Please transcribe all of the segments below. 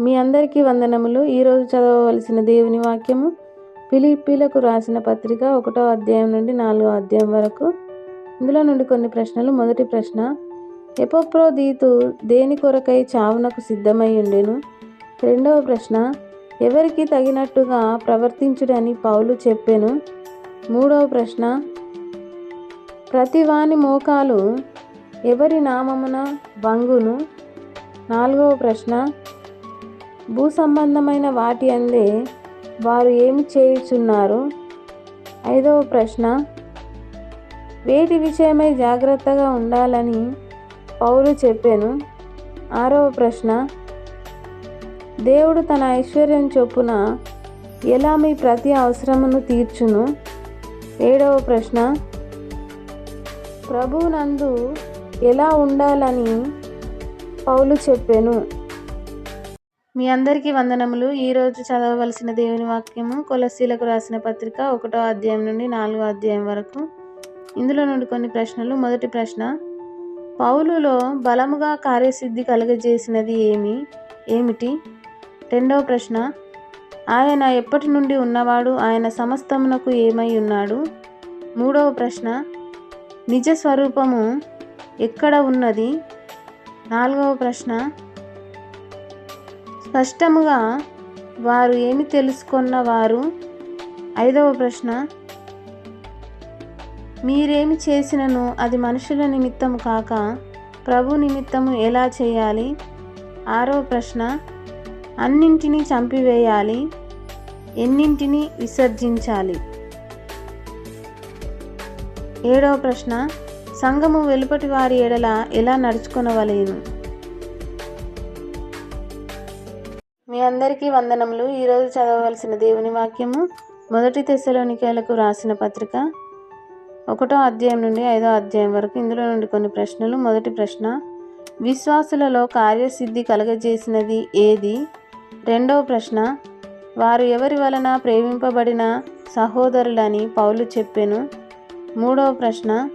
మీ అందరికీ వందనములు. ఈరోజు చదవవలసిన దేవుని వాక్యము పిలిపిలకు రాసిన పత్రిక ఒకటో అధ్యాయం నుండి నాలుగో అధ్యాయం వరకు. ఇందులో నుండి కొన్ని ప్రశ్నలు. మొదటి ప్రశ్న ఎపప్రోదీతు దేని కొరకై చావునకు సిద్ధమై ఉండెను? రెండవ ప్రశ్న ఎవరికి తగినట్టుగా ప్రవర్తించుడని పౌలు చెప్పెను? మూడవ ప్రశ్న ప్రతివాని మోకాలు ఎవరి నామమున వంగును? నాలుగవ ప్రశ్న భూ సంబంధమైన వాటి అందే వారు ఏమి చేయుచున్నారు? ఐదవ ప్రశ్న. వేటి విషయమై జాగ్రత్తగా ఉండాలని పౌలు చెప్పాను. ఆరవ ప్రశ్న. దేవుడు తన ఐశ్వర్యం చొప్పున ఎలా మీ ప్రతి అవసరమును తీర్చును? ఏడవ ప్రశ్న. ప్రభునందు ఎలా ఉండాలని పౌలు చెప్పాను. మీ అందరికీ వందనములు. ఈరోజు చదవవలసిన దేవుని వాక్యము కొలసీలకు రాసిన పత్రిక ఒకటో అధ్యాయం నుండి నాలుగో అధ్యాయం వరకు. ఇందులో నుండి కొన్ని ప్రశ్నలు. మొదటి ప్రశ్న పౌలులో బలముగా కార్యసిద్ధి కలుగజేసినది ఏమి? ఏమిటి? రెండవ ప్రశ్న ఆయన ఎప్పటి నుండి ఉన్నవాడు? ఆయన సమస్తమునకు ఏమై ఉన్నాడు? మూడవ ప్రశ్న నిజ స్వరూపము ఎక్కడ ఉన్నది? నాలుగవ ప్రశ్న స్పష్టముగా వారు ఏమి తెలుసుకున్న వారు? ఐదవ ప్రశ్న. మీరేమి చేసినను అది మనుషుల నిమిత్తము కాక ప్రభు నిమిత్తము ఎలా చేయాలి? ఆరవ ప్రశ్న. అన్నింటినీ చంపివేయాలి ఎన్నింటిని విసర్జించాలి? ఏడవ ప్రశ్న. సంఘము వెలుపటి వారి ఎడల ఎలా నడుచుకునవలేను? మీ అందరికీ వందనములు. ఈరోజు చదవవలసిన దేవుని వాక్యము మొదటి తెశలోనికేలకు రాసిన పత్రిక ఒకటో అధ్యాయం నుండి ఐదో అధ్యాయం వరకు. ఇందులో నుండి కొన్ని ప్రశ్నలు. మొదటి ప్రశ్న విశ్వాసులలో కార్యసిద్ధి కలగజేసినది ఏది? రెండవ ప్రశ్న వారు ఎవరి వలన ప్రేమింపబడిన సహోదరులని పౌలు చెప్పెను? మూడవ ప్రశ్న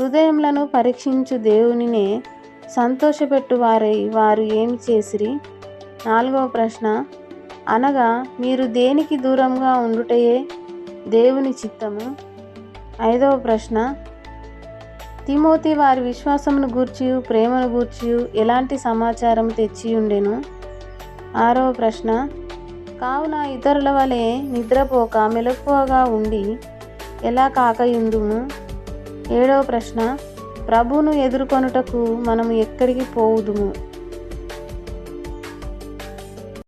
హృదయములను పరీక్షించు దేవునినే సంతోషపెట్టు వారై వారు ఏమి చేసిరి? నాలుగవ ప్రశ్న. అనగా మీరు దేనికి దూరంగా ఉండుటయే దేవుని చిత్తము? ఐదవ ప్రశ్న. తిమోతి వారి విశ్వాసమును గూర్చి ప్రేమను గూర్చి ఎలాంటి సమాచారం తెచ్చి ఉండెను ఆరవ ప్రశ్న. కావున ఇతరుల వలె నిద్రపోక మెలకువగా ఉండి ఎలా కాకయుందుము? ఏడవ ప్రశ్న. ప్రభువును ఎదుర్కొనుటకు మనము ఎక్కడికి పోవుదుము?